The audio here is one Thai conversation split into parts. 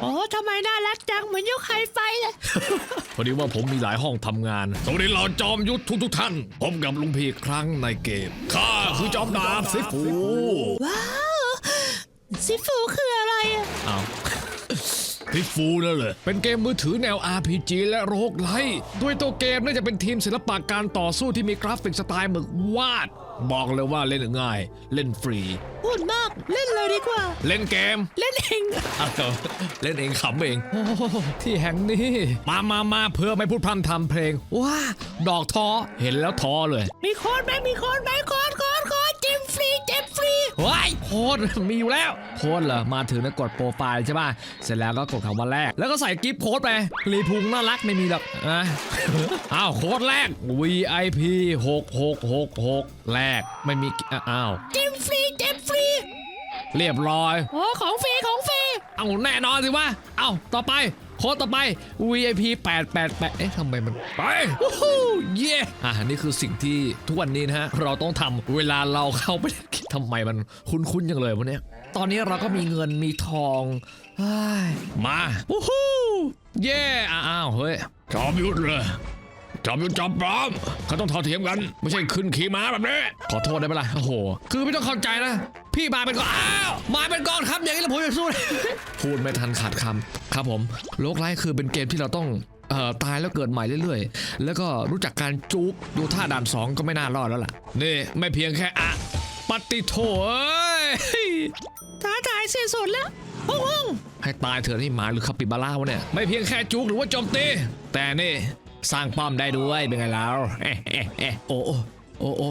โอ้ทำไมน่ารักจังเหมือนยกไฮไฟเลย พอดีว่าผมมีหลายห้องทำงาน สวัสดีเราจอมยุทธทุกทุกๆท่านผมกับลุงพีอีกครั้งในเกมข้าคือจอมดาบซิฟูว้าวซิฟูคืออะไรอะ อ้าว พิฟูนั่นเลยเป็นเกมมือถือแนว RPG และโรกไลท์ด้วยตัวเกมน่าจะเป็นทีมศิลปะการต่อสู้ที่มีกราฟิกสไตล์หมึกวาด บอกเลยว่าเล่นง่าย เล่นฟรี พูดมากเล่นเลยดีกว่า เล่นเกม เล่นเองอ้าวเล่นเองขำเองโอ้โหที่แห่งนี้ มามามาเพื่อไม่พูดพร่ำทำเพลง ว้า ดอกท้อเห็นแล้วท้อเลย มีโค้ดไหมมีโค้ดไหมโค้ดโค้ด ว้ายโค้ดมีอยู่แล้วโค้ดเหรอมาถึงแล้วกดโปรไฟล์ใช่ป่ะเสร็จแล้วก็กดคำว่าแรก แล้วก็ใส่กิฟต์โค้ดไปรีพุงน่ารักไม่มีหรอกอะอ้าวโค้ดแรก VIP 6666แรกไม่มีอะอ้าวเจมฟรีเจมฟรีเรียบร้อยโอ้ของฟรีของฟรีเอาแน่นอนสิวะเอาต่อไป โค้ดต่อไป VIP 888เอ๊ะทำไมมันไปวู้ฮู้เย่อะนี่คือสิ่งที่ทุกวันนี้นะฮะ เราต้องทำเวลาเราเข้าไปทำไมมันคุ้นๆจังเลยวันนี้ยตอนนี้เราก็มีเงินมีทองเฮ้ยมาวู้ฮู้เย่อ้าวเฮ้ยจอมยุทธเลย จอมยุทธจอมปลอมเขาต้องเทอเทียมกัน ไม่ใช่ขึ้นขี่ม้าแบบนี้ ขอโทษได้ไหมล่ะ โอ้โห คือไม่ต้องเข้าใจนะ พี่มาเป็นกองอ้าวมาเป็นกองครับอย่างนี้แล้วผมจะสู้พูดไม่ทันขาดคำครับผมโลกไร้คือเป็นเกมที่เราต้องเอ่อตายแล้วเกิดใหม่เรื่อยๆ แล้วก็รู้จักการจุกดูท่าด่านสองก็ไม่น่ารอดแล้วล่ะ นี่ไม่เพียงแค่อะปฏิโถเอ้ยท้าทายสิ้นสุดแล้วห้องห้องให้ตายเถอะนี่หมาหรือคาปิบาร่าวะเนี่ย ไม่เพียงแค่จุกหรือว่าโจมตี แต่นี่ สร้างป้อมได้ด้วยเป็นไงแล้วเอ๊ะเอ๊ะเอ๊ะโอ้โอ้โอ้โอ้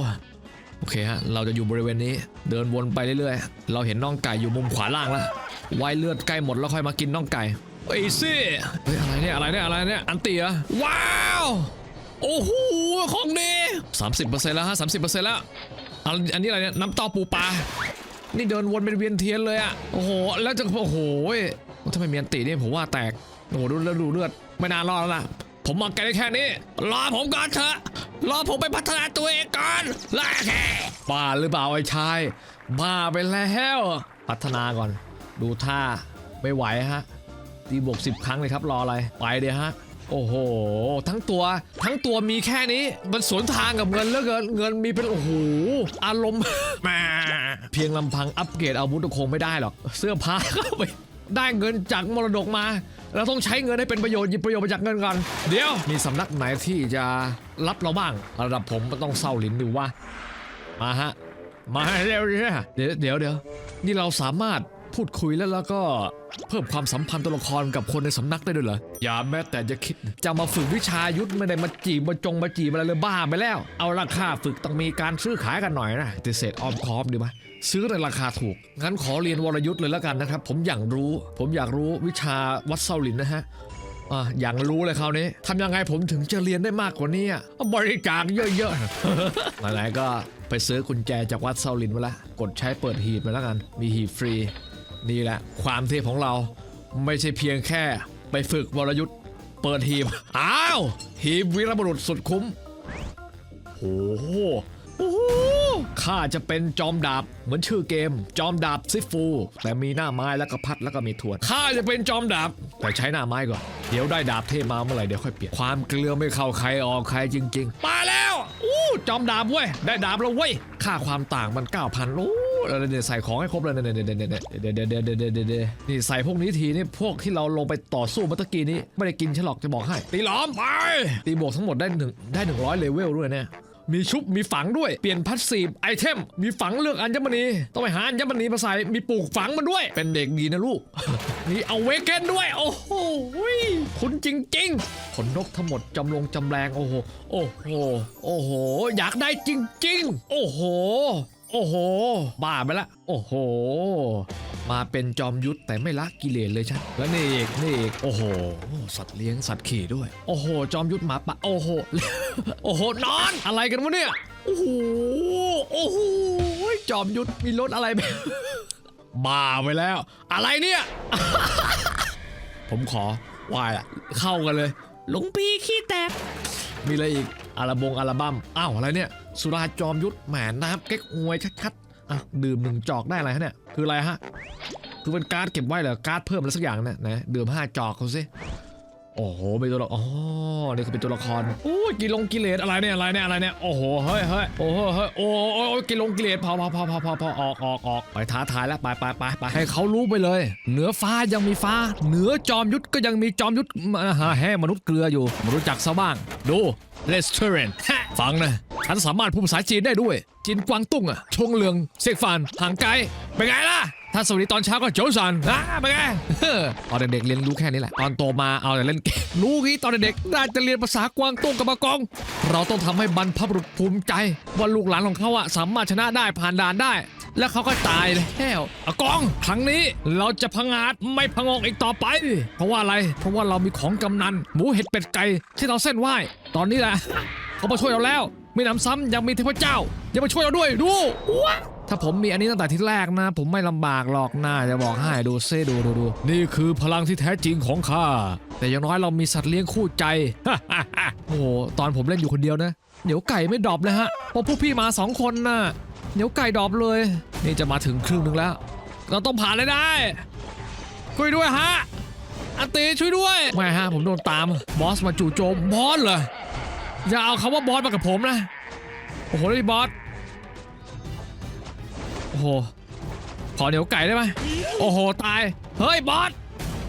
โอเคฮะ เราจะอยู่บริเวณนี้ เดินวนไปเรื่อยๆ เราเห็นน่องไก่อยู่มุมขวาล่างแล้วไวายเลือดใกล้หมดแล้วค่อยมากินน่องไก่เอ้ยสิเฮ้ยอะไรเนี่ยอะไรเนี่ยอะไรเนี่ยอันเตียว้าวโอ้โหของดีสามสิบเปอร์เซ็นต์แล้วฮะสามสิบเปอร์เซ็นต์แล้วอันอันนี้อะไรเนี่ยน้ำเต้าปูปลานี่เดินวนเป็นเวียนเทียนเลยอะโอ้โหแล้วจะโอ้โหทำไมเมียนตีนี่ผมว่าแตกโอ้โหดูเลือดดูเลือดไม่น่ารอดแล้วล่ะ ผมมาไกลได้แค่นี้ รอผมก่อนเถอะ รอผมไปพัฒนาตัวเองก่อนลาแค่บ้าหรือเปล่าไอ้ชาย บ้าไปแล้ว พัฒนาก่อน ดูท่าไม่ไหวฮะ ตีบวกสิบครั้งเลยครับรออะไร ไปเดี๋ยวฮะ โอ้โห ทั้งตัวทั้งตัวมีแค่นี้ มันสวนทางกับเงินเหลือเกินเงินมีเป็นโอ้โห อารมณ์มเพียงลำพังอัปเกรดอาวุธคงไม่ได้หรอก เสื้อผ้าก็ไป ได้เงินจากมรดกมา เราต้องใช้เงินให้เป็นประโยชน์หยิบประโยชน์มาจากเงินก่อนเดี๋ยวมีสำนักไหนที่จะรับเราบ้าง ระดับผมมันต้องเศร้าลิ้นดูว่า มาฮะ มาเร็วเนี่ยเดี๋ยวเดี๋ยวเดี๋ยวนี่เราสามารถ พูดคุยแล้วแล้วก็เพิ่มความสัมพันธ์ตัวละครกับคนในสำนักได้ด้วยเหรอ อย่าแม้แต่จะคิด จะมาฝึกวิชายุทธไม่ได้มาจีบมาจงมาจีบอะไรเลยบ้าไปแล้ว เอาราคาฝึกต้องมีการซื้อขายกันหน่อยนะติเศษออมคอมดีไหมซื้อในราคาถูก งั้นขอเรียนวรยุทธ์เลยแล้วกันนะครับ ผมอยากรู้ ผมอยากรู้วิชาวัดเซาหลินนะฮะอะอย่างรู้เลยคราวนี้ทำยังไงผมถึงจะเรียนได้มากกว่านี้บริจาคเยอะๆ ไหนๆก็ไปซื้อกุญแจจากวัดเซาลินมาละ กดใช้เปิดหีบมาแล้วกัน มีหีบฟรี นี่แหละ ความเทพของเราไม่ใช่เพียงแค่ไปฝึกวรยุทธ์เปิดหีบ อ้าว หีบวีรบุรุษสุดคุ้มโอ้โหโอ้โหข้าจะเป็นจอมดาบเหมือนชื่อเกม จอมดาบซิฟู แต่มีหน้าไม้แล้วก็พัดแล้วก็มีถวดข้าจะเป็นจอมดาบ แต่ใช้หน้าไม้ก่อน เดี๋ยวได้ดาบเทพมาเมื่อไหร่เดี๋ยวค่อยเปลี่ยน ความเกลือไม่เข้าใครออกใครจริง ๆ มาแล้ว อู้จอมดาบเว้ย ได้ดาบแล้วเว้ย ค่าความต่างมัน9,000โอ้ เนี่ยวใส่ของให้ครบเลยเนี่ยเดี๋ยวเดี๋ยวเดี๋ยวเดี๋ยวเดี๋ยวเดี๋ยวนี่ใส่พวกนี้ทีนี่พวกที่เราลงไปต่อสู้เมื่อกี้นี้ ไม่ได้กินฉลอกจะบอกให้ ตีล้อมไปตีบวกทั้งหมดได้หนึ่งได้หนึ่งร้อยเลเวลด้วยเนี่ยมีชุบมีฝังด้วยเปลี่ยนพัสซีฟไอเทม มีฝังเลือกอัญมณีต้องไปหาอัญมณีมาใส่มีปลูกฝังมันด้วย เป็นเด็กดีนะลูกมีเอาเวกเกนด้วย โอ้โหคุณจริงๆขนนกทั้งหมดจำลงจำแรง โอ้โห โอ้โห โอ้โห อยากได้จริง ๆ โอ้โห โอ้โห บ้าไปละ โอ้โห มาเป็นจอมยุทธแต่ไม่ละกิเลสเลยใช่แล้วนี่เอกนี่เอกโอ้โห สัตว์เลี้ยงสัตว์ขี่ด้วย โอ้โห จอมยุทธหมาป่าโอ้โห โอ้โห นอน อะไรกันวะเนี่ย โอ้โห โอ้โห จอมยุทธมีรถอะไรแบบบ้าไปแล้ว อะไรเนี่ย ผมขอวายอะเข้ากันเลย หลวงพี่ขี้แตก มีอะไรอีกอัลบงอัลบั้มอ้าวอะไรเนี่ยสุราจอมยุทธแหมน้ำเก๊กฮวยชัดๆอะดื่มหนึ่งจอกได้อะไรฮะเนี่ยคืออะไรฮะคือเป็นการ์ดเก็บไว้เหรอการ์ดเพิ่มอะไรสักอย่างนะนะดื่มห้าจอกเขาสิ โอ้โหเป็นตัวละครอ๋อนี่คือเป็นตัวละครโอ้ยกินลงกิเลสอะไรเนี่ยอะไรเนี่ยอะไรเนี่ยโอ้โหเฮ้ยเฮ้ยโอ้โหเฮ้ยโอ้โหโอ้กิลงกิเลสพอพอพอพอพอพอออกออกออกไปท้าทายแล้วไปไปไปไปให้เขารู้ไปเลย เหนือฟ้ายังมีฟ้า เหนือจอมยุทธก็ยังมีจอมยุทธหาแห่มนุษย์เกลืออยู่มารู้จักซะบ้าง ดูเลสเทเรนฟังนะฉันสามารถพูดภาษาจีนได้ด้วย จีนกวางตุ้งอะชงเลืองเสกฟานห่างไกลเป็นไงล่ะ ถ้าสวัสดีตอนเช้าก็โจสันอะเป็นไงเฮ้อตอนเด็กๆเรียนรู้แค่นี้แหละ ตอนโตมาเอาแต่เล่นเกมรู้งี้ตอนเด็กๆน่าจะเรียนภาษากวางตุ้งกับมากอง เราต้องทำให้บรรพบุรุษภูมิใจ ว่าลูกหลานของเขาอะสามารถชนะได้ผ่านด่านได้ แล้วเขาก็ตายแล้วอากองครั้งนี้เราจะพังอาจไม่พังงอีกต่อไป เพราะว่าอะไร เพราะว่าเรามีของกำนัน หมูเห็ดเป็ดไก่ที่เราเส้นไหว้ตอนนี้แหละเขามาช่วยเราแล้วมีหนำซ้ำยังมีเทพเจ้ายังมาช่วยเราด้วยดูว้า ถ้าผมมีอันนี้ตั้งแต่ที่แรกนะ ผมไม่ลำบากหรอกนะจะบอกให้ดูเซดูดูดูนี่คือพลังที่แท้จริงของข้าแต่อย่างน้อยเรามีสัตว์เลี้ยงคู่ใจ โอ้โหตอนผมเล่นอยู่คนเดียวนะเหนียวไก่ไม่ดรอปเลยฮะพราะพวกพี่มาสองคนน่ะเหนียวไก่ดรอปเลย นี่จะมาถึงครึ่งหนึ่งแล้ว เราต้องผ่านเลยได้ช่วยด้วยฮะอันตีช่วยด้วยไม่ฮะผมโดนตามบอสมาจู่โจมบอสเหรออย่าเอาคำว่าบอสมากับผมนะโอ้โหนี่บอส โอ้โห ขอเหนียวไก่ได้ไหมโอ้โห ตาย เฮ้ยบอส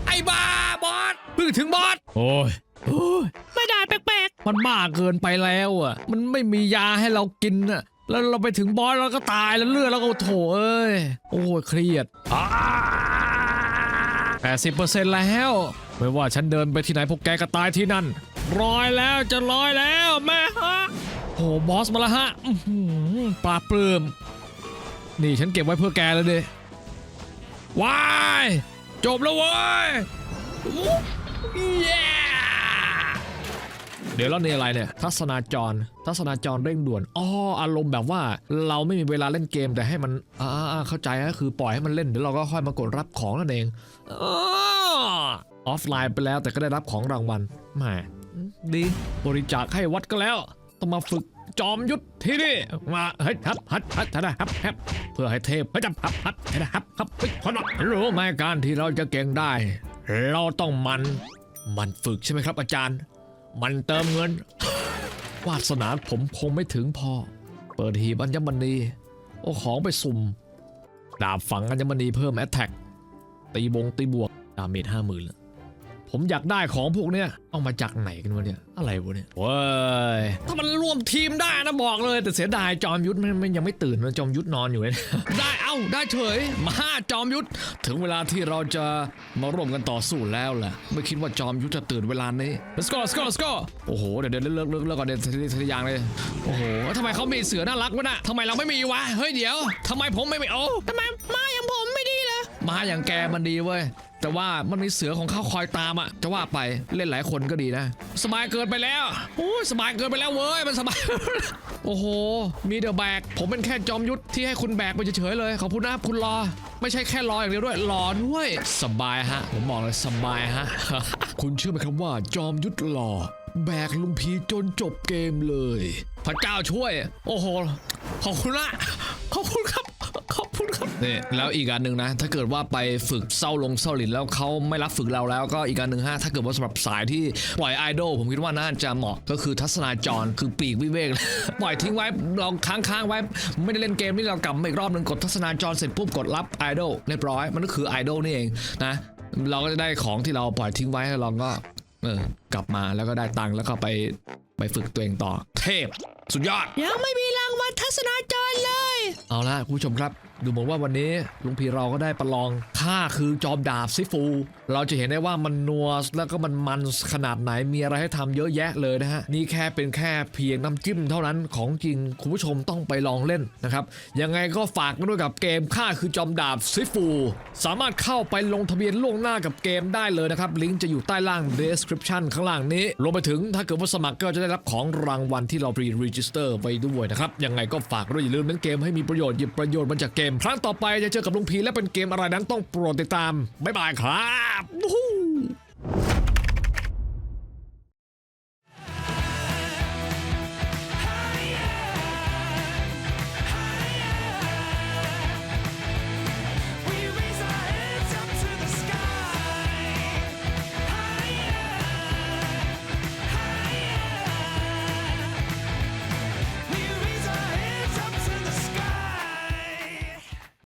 ไอ้บ้าบอสเพิ่งถึงบอส โอ้ยโอ้ยมาด่าแปลกๆ มันบ้าเกินไปแล้วอะ มันไม่มียาให้เรากินอะ แล้วเราไปถึงบอสเราก็ตายแล้วเลือดเราก็โถเอ้ย โอ้ยเครียดแปดสิบเปอร์เซ็นต์แล้ว ไม่ว่าฉันเดินไปที่ไหนพวกแกก็ตายที่นั่น ร้อยแล้วจะร้อยแล้วแม่ฮะโอ้บอสมาแล้วฮะปลาปลื้ม นี่ฉันเก็บไว้เพื่อแกแล้วดิว้ายจบแล้วเว้ยเย้เดี๋ยวแล้วนี่อะไรเนี่ย ทัศนาจร ทัศนาจรเร่งด่วนอ๋ออารมณ์แบบว่าเราไม่มีเวลาเล่นเกมแต่ให้มันอ่าเข้าใจก็คือปล่อยให้มันเล่นเดี๋ยวเราก็ค่อยมากดรับของนั่นเองออฟไลน์ไปแล้วแต่ก็ได้รับของรางวัลแหมดีบริจาคให้วัดก็แล้ว ต้องมาฝึก จอมยุทธที่นี่มาเฮ้ยฮับฮับฮับฮับฮับฮับเพื่อให้เทพพระจับฮับฮับฮับฮับฮับเฮ้ยคนรู้ไหมการที่เราจะเก่งได้ เราต้องมันมันฝึกใช่ไหมครับ อาจารย์ มันเติมเงิน วาสนาผมคงไม่ถึงพอ เปิดหีบอัญมณีโอ้ของไปสุ่ม ดาบฝังอัญมณีเพิ่มแอตแทกตีบงตีบวก ดาเมจห้าหมื่นละ ผมอยากได้ของพวกเนี้ยเอามาจากไหนกันวะเนี่ย อะไรวะเนี่ยเว้ยถ้ามันรวมทีมได้นะบอกเลย แต่เสียดายจอมยุทธมันมันยังไม่ตื่นมันจอมยุทธนอนอยู่เลย ได้เอ้าได้เฉย มาจอมยุทธถึงเวลาที่เราจะมาร่วมกันต่อสู้แล้วแหละไม่คิดว่าจอมยุทธจะตื่นเวลานี้ let's go let's go let's go โอ้โหเดี๋ยวเดี๋ยวเลิกเลิกเลิกก่อนเดี๋ยวทีทีทีอย่างเลยโอ้โหทำไมเขามีเสือน่ารักวะน่ะทำไมเราไม่มีวะเฮ้ยเดี๋ยวทำไมผมไม่มีโอ้ทำไมมาอย่างผมไม่ดีเหรอมาอย่างแกมันดีเว้ย แต่ว่ามันมีเสือของเขาคอยตามอะจะว่าไปเล่นหลายคนก็ดีนะ สบายเกินไปแล้วโอ้ยสบายเกินไปแล้วเว้ยมันสบาย โอ้โห มีเดอะแบกผมเป็นแค่จอมยุทธที่ให้คุณแบกไปเฉยๆเลยขอบคุณนะครับคุณรอ ไม่ใช่แค่รออย่างเดียวด้วยรอด้วย สบายฮะ ผมบอกเลยสบายฮะ คุณเชื่อไหมครับว่าจอมยุทธรอแบกลุงพีจนจบเกมเลย พระเจ้าช่วย โอ้โหขอบคุณละขอบคุณ นี่แล้วอีกอันหนึ่งนะ ถ้าเกิดว่าไปฝึกเศร้าลงเศร้าหลินแล้วเขาไม่รับฝึกเราแล้วก็อีกอันหนึ่งฮะถ้าเกิดว่าสำหรับสายที่ปล่อยไอดอลผมคิดว่าน่าจะเหมาะก็คือทัศนาจรคือปีกวิเวก ปล่อยทิ้งไว้เราค้างค้างๆไว้ ไม่ได้เล่นเกมนี่เรากลับมาอีกรอบหนึ่งกดทัศนาจรเสร็จปุ๊บกดรับไอดอลเรียบร้อยมันก็คือไอดอลนี่เองนะเราก็จะได้ของที่เราปล่อยทิ้งไว้แล้วเราก็เออกลับมาแล้วก็ได้ตังค์แล้วก็ไปไปฝึกตัวเองต่อ เทพ สุดยอด ยังไม่มีรางวัลทัศนาจรเลย เอาละคุณผู้ชมครับ ดูเหมือนว่าวันนี้ลุงพีเราก็ได้ประลองข้าคือจอมดาบซิฟู เราจะเห็นได้ว่ามันนัวแล้วก็มันมันขนาดไหนมีอะไรให้ทำเยอะแยะเลยนะฮะ นี่แค่เป็นแค่เพียงน้ำจิ้มเท่านั้นของจริงคุณผู้ชมต้องไปลองเล่นนะครับ ยังไงก็ฝากกันด้วยกับเกมข้าคือจอมดาบซิฟู สามารถเข้าไปลงทะเบียนล่วงหน้ากับเกมได้เลยนะครับ ลิงก์จะอยู่ใต้ล่าง description ข้างล่างนี้รวมไปถึงถ้าเกิดว่าสมัครก็จะได้รับของรางวัลที่เรา pre-register ไว้ด้วยนะครับยังไงก็ฝากด้วยอย่าลืมเล่นเกมให้มีประโยชน์หยิบประโยชน์มาจากเกมครั้งต่อไปจะเจอกับลุงพีและเป็นเกมอะไรนั้นต้องโปรดติดตาม บ๊ายบายครับ